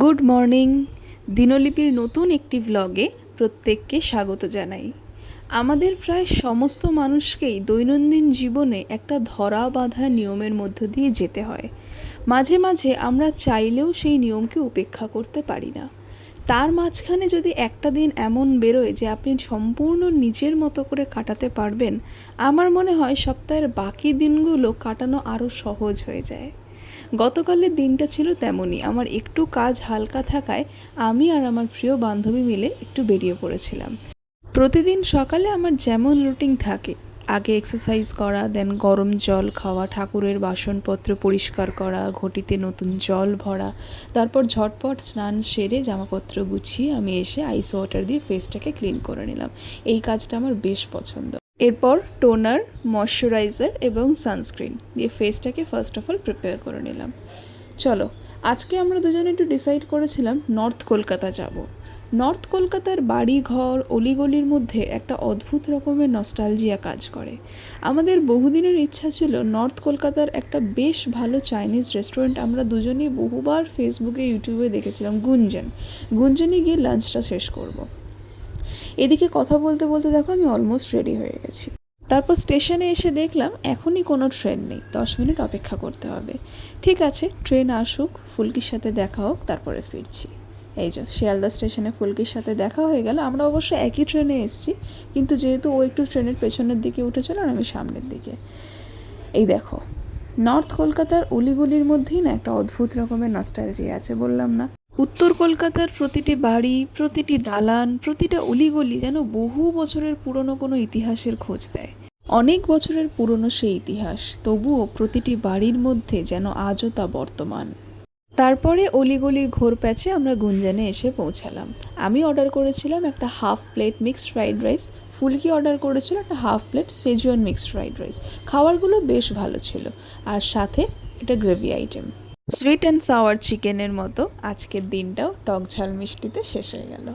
Good morning. দিনলিপির নতুন একটি ভ্লগে প্রত্যেককে স্বাগত জানাই। আমাদের প্রায় সমস্ত মানুষকেই দৈনন্দিন জীবনে একটা ধরা বাঁধা নিয়মের মধ্য দিয়ে যেতে হয়। মাঝে মাঝে আমরা চাইলেও সেই নিয়মকে উপেক্ষা করতে পারি না। তার মাঝখানে যদি একটা দিন এমন বেরোয় যে আপনি সম্পূর্ণ নিজের মতো করে কাটাতে পারবেন, আমার মনে হয় সপ্তাহের বাকি দিনগুলো কাটানো আরও সহজ হয়ে যায়। গতকালের দিনটা ছিল তেমনই। আমার একটু কাজ হালকা থাকায় আমি আর আমার প্রিয় বান্ধবী মিলে একটু বেরিয়ে পড়েছিলাম। প্রতিদিন সকালে আমার যেমন রুটিন থাকে, আগে এক্সারসাইজ করা দেন গরম জল খাওয়া, ঠাকুরের বাসনপত্র পরিষ্কার করা, ঘটিতে নতুন জল ভরা, তারপর ঝটপট স্নান সেরে জামাপত্র গুছিয়ে আমি এসে আইস ওয়াটার দিয়ে ফেসটাকে ক্লিন করে নিলাম। এই কাজটা আমার বেশ পছন্দ। এরপর টোনার, ময়শ্চারাইজার এবং সানস্ক্রিন দিয়ে ফেসটাকে ফার্স্ট অফ অল প্রিপেয়ার করে নিলাম। চলো, আজকে আমরা দুজনে একটু ডিসাইড করেছিলাম নর্থ কলকাতা যাব। নর্থ কলকাতার বাড়ি ঘর অলিগলির মধ্যে একটা অদ্ভুত রকমের নস্টালজিয়া কাজ করে। আমাদের বহুদিনের ইচ্ছা ছিল নর্থ কলকাতার একটা বেশ ভালো চাইনিজ রেস্টুরেন্ট আমরা দুজনেই বহুবার ফেসবুকে ইউটিউবে দেখেছিলাম, গুঞ্জন। গুঞ্জনে গিয়ে লাঞ্চটা শেষ করব। এদিকে কথা বলতে বলতে দেখো আমি অলমোস্ট রেডি হয়ে গেছি। তারপর স্টেশনে এসে দেখলাম এখনই কোনো ট্রেন নেই, দশ মিনিট অপেক্ষা করতে হবে। ঠিক আছে ট্রেন আসুক, ফুলকির সাথে দেখা হোক, তারপরে ফিরছি। এই যে, শিয়ালদা স্টেশনে ফুলকির সাথে দেখা হয়ে গেল, আমরা অবশ্য একই ট্রেনে এসেছি, কিন্তু যেহেতু ও একটু ট্রেনের পেছনের দিকে উঠেছিল আমি সামনের দিকে। এই দেখো নর্থ কলকাতার অলিগলির মধ্যেই না একটা অদ্ভুত রকমের নস্টালজি আছে, বললাম না। উত্তর কলকাতার প্রতিটি বাড়ি, প্রতিটি দালান, প্রতিটা অলিগলি যেন বহু বছরের পুরনো কোনো ইতিহাসের খোঁজ দেয়। অনেক বছরের পুরনো সেই ইতিহাস, তবুও প্রতিটি বাড়ির মধ্যে যেন আজও তা বর্তমান। তারপরে অলিগলির ঘোর প্যাচে আমরা গুঞ্জানে এসে পৌঁছালাম। আমি অর্ডার করেছিলাম একটা half plate mixed fried rice Phulki order করেছিল একটা half plate Schezwan mixed fried rice খাবারগুলো বেশ ভালো ছিল, আর সাথে এটা gravy item sweet and sour চিকেনের মতো আজকের দিনটাও টক ঝাল মিষ্টিতে শেষ হয়ে গেল।